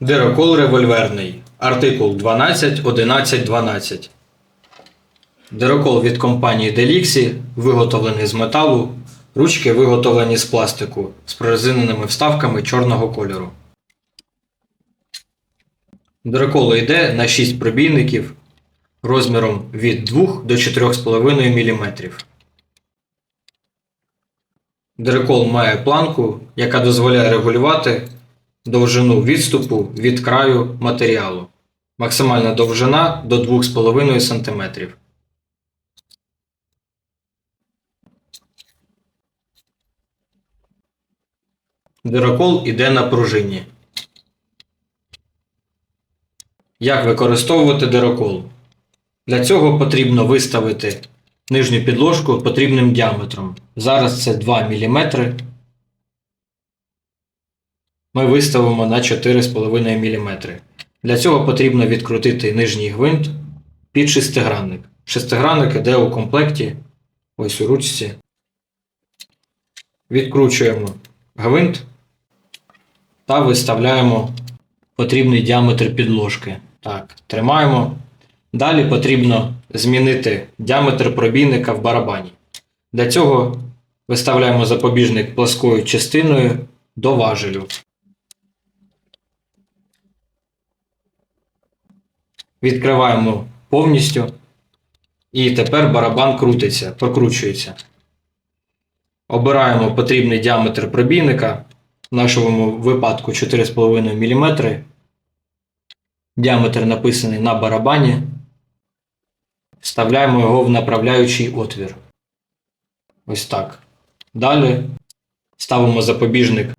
Дирокол револьверний. Артикул 12 11 12. Дирокол від компанії Delixi виготовлений з металу. Ручки виготовлені з пластику з прорезиненими вставками чорного кольору. Дирокол йде на 6 пробійників розміром від 2 до 4,5 мм. Дирокол має планку, яка дозволяє регулювати довжину відступу від краю матеріалу. Максимальна довжина до 2,5 см. Дирокол іде на пружині. Як використовувати дирокол? Для цього потрібно виставити нижню підложку потрібним діаметром. Зараз це 2 мм. Ми виставимо на 4,5 мм. Для цього потрібно відкрутити нижній гвинт під шестигранник. Шестигранник іде у комплекті, ось у ручці. Відкручуємо гвинт та виставляємо потрібний діаметр підложки. Так, тримаємо. Далі потрібно змінити діаметр пробійника в барабані. Для цього виставляємо запобіжник плоскою частиною до важелю. Відкриваємо повністю. І тепер барабан крутиться, прокручується. Обираємо потрібний діаметр пробійника, в нашому випадку 4,5 мм. Діаметр написаний на барабані. Вставляємо його в направляючий отвір. Ось так. Далі ставимо запобіжник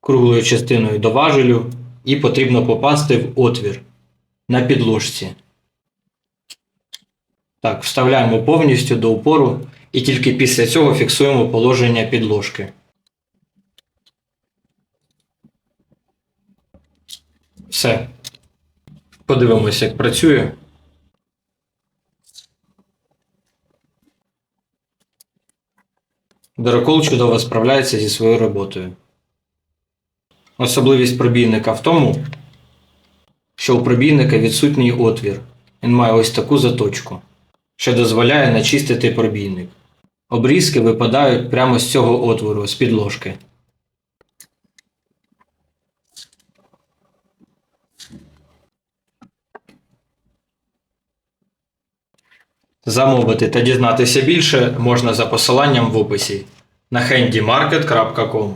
круглою частиною до важелю і потрібно попасти в отвір на підложці. Так, вставляємо повністю до упору і тільки після цього фіксуємо положення підложки. Все. Подивимося, як працює. Дирокол чудово справляється зі своєю роботою. Особливість пробійника в тому, що у пробійника відсутній отвір. Він має ось таку заточку, що дозволяє начистити пробійник. Обрізки випадають прямо з цього отвору, з підложки. Замовити та дізнатися більше можна за посиланням в описі на handymarket.com